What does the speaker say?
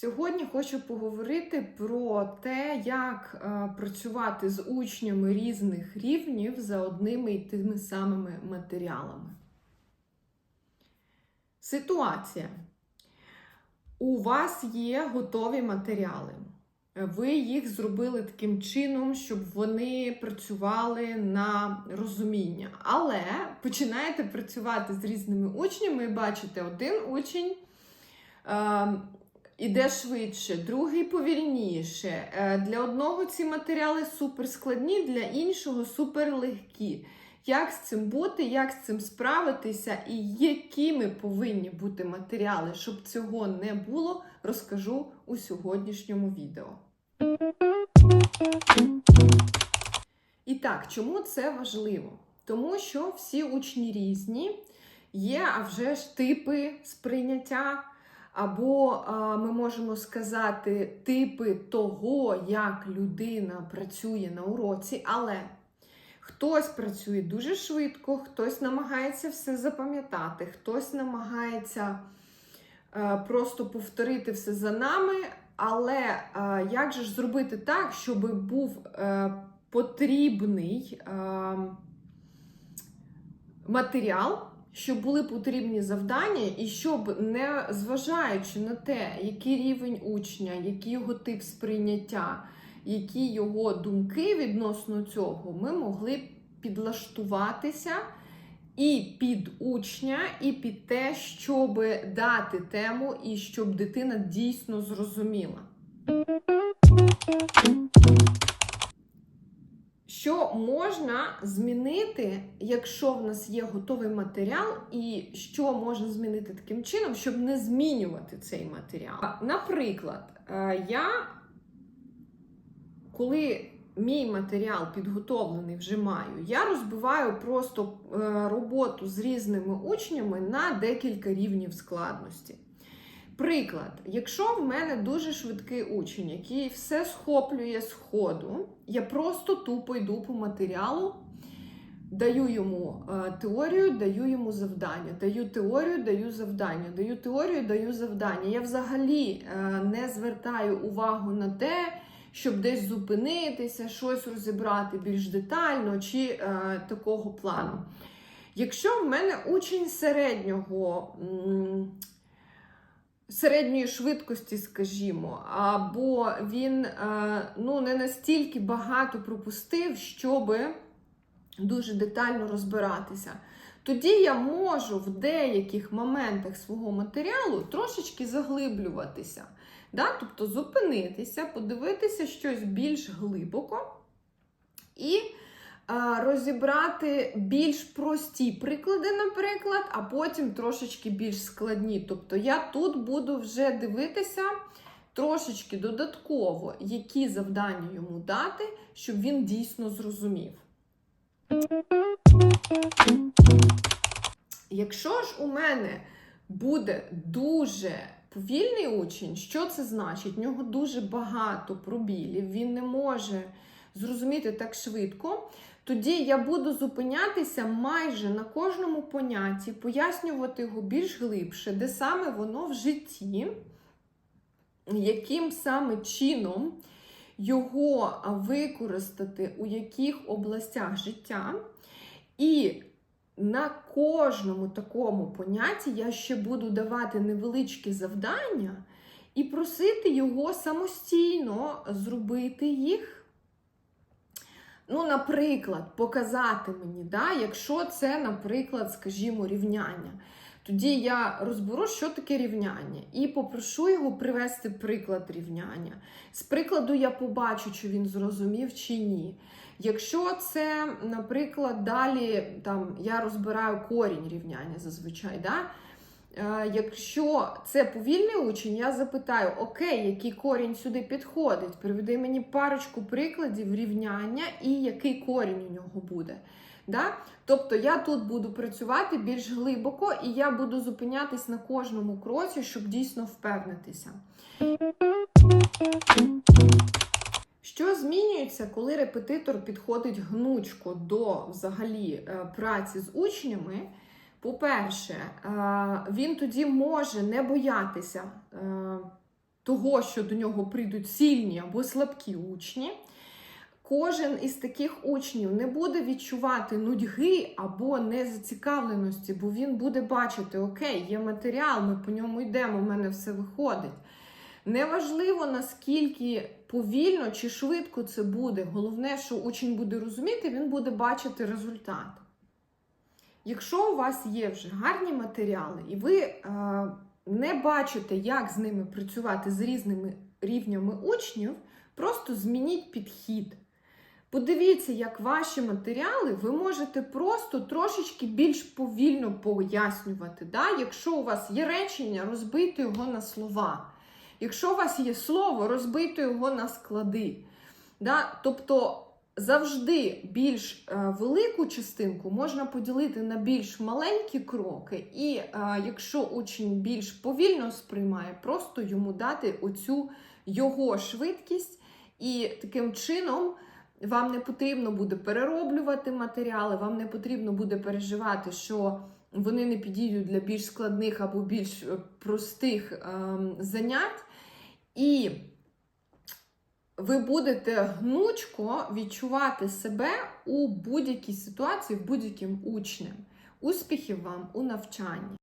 Сьогодні хочу поговорити про те, як е, працювати з учнями різних рівнів за одними і тими самими матеріалами. Ситуація. У вас є готові матеріали. Ви їх зробили таким чином, щоб вони працювали на розуміння. Але починаєте працювати з різними учнями і бачите, один учень. Іде швидше, другий повільніше. Е, Для одного ці матеріали суперскладні, для іншого суперлегкі. Як з цим бути, як з цим справитися, і якими повинні бути матеріали, щоб цього не було, розкажу у сьогоднішньому відео. І так, чому це важливо? Тому що всі учні різні, є а вже ж типи сприйняття. Або ми можемо сказати типи того, як людина працює на уроці, але хтось працює дуже швидко, хтось намагається все запам'ятати, хтось намагається а, просто повторити все за нами. Але а, як же ж зробити так, щоб був а, потрібний а, матеріал? Щоб були потрібні завдання, і щоб, не зважаючи на те, який рівень учня, який його тип сприйняття, які його думки відносно цього, ми могли підлаштуватися і під учня, і під те, щоб дати тему, і щоб дитина дійсно зрозуміла. Що можна змінити, якщо в нас є готовий матеріал, і що можна змінити таким чином, щоб не змінювати цей матеріал? Наприклад, е, я, коли мій матеріал підготовлений вже маю, я розбиваю просто е, роботу з різними учнями на декілька рівнів складності. Приклад, якщо в мене дуже швидкий учень, який все схоплює з ходу, я просто тупо йду по матеріалу, даю йому е, теорію, даю йому завдання, даю теорію, даю завдання, даю теорію, даю завдання. Я взагалі е, не звертаю увагу на те, щоб десь зупинитися, щось розібрати більш детально чи е, такого плану. Якщо в мене учень середнього. Середньої швидкості, скажімо, або він е, ну, не настільки багато пропустив, щоб дуже детально розбиратися. Тоді я можу в деяких моментах свого матеріалу трошечки заглиблюватися. Да? Тобто зупинитися, подивитися щось більш глибоко. І розібрати більш прості приклади, наприклад, а потім трошечки більш складні. Тобто я тут буду вже дивитися трошечки додатково, які завдання йому дати, щоб він дійсно зрозумів. Якщо ж у мене буде дуже повільний учень, що це значить? В нього дуже багато пробілів, він не може зрозуміти так швидко, тоді я буду зупинятися майже на кожному понятті, пояснювати його більш глибше, де саме воно в житті, яким саме чином його використати у яких областях життя. І на кожному такому понятті я ще буду давати невеличкі завдання і просити його самостійно зробити їх. Ну, наприклад, показати мені, да, якщо це, наприклад, скажімо, рівняння. Тоді я розберу, що таке рівняння, і попрошу його привести приклад рівняння. З прикладу я побачу, чи він зрозумів чи ні. Якщо це, наприклад, далі там, я розбираю корінь рівняння зазвичай. да, якщо це повільний учень, я запитаю, окей, який корінь сюди підходить? Приведи мені парочку прикладів рівняння і який корінь у нього буде. Да? Тобто я тут буду працювати більш глибоко, і я буду зупинятись на кожному кроці, щоб дійсно впевнитися. Що змінюється, коли репетитор підходить гнучко до взагалі е, праці з учнями? По-перше, він тоді може не боятися того, що до нього прийдуть сильні або слабкі учні. Кожен із таких учнів не буде відчувати нудьги або незацікавленості, бо він буде бачити, окей, є матеріал, ми по ньому йдемо, у мене все виходить. Неважливо, наскільки повільно чи швидко це буде. Головне, що учень буде розуміти, він буде бачити результат. Якщо у вас є вже гарні матеріали, і ви е, не бачите, як з ними працювати з різними рівнями учнів, просто змініть підхід. Подивіться, як ваші матеріали ви можете просто трошечки більш повільно пояснювати. Да? Якщо у вас є речення, розбити його на слова. Якщо у вас є слово, розбити його на склади. Да? Тобто завжди більш е, велику частинку можна поділити на більш маленькі кроки, і е, якщо учень більш повільно сприймає, просто йому дати оцю його швидкість, і таким чином. Вам не потрібно буде перероблювати матеріали, вам не потрібно буде переживати, що вони не підійдуть для більш складних або більш е, простих ем, занять. І ви будете гнучко відчувати себе у будь-якій ситуації, будь-яким учнем. Успіхів вам у навчанні!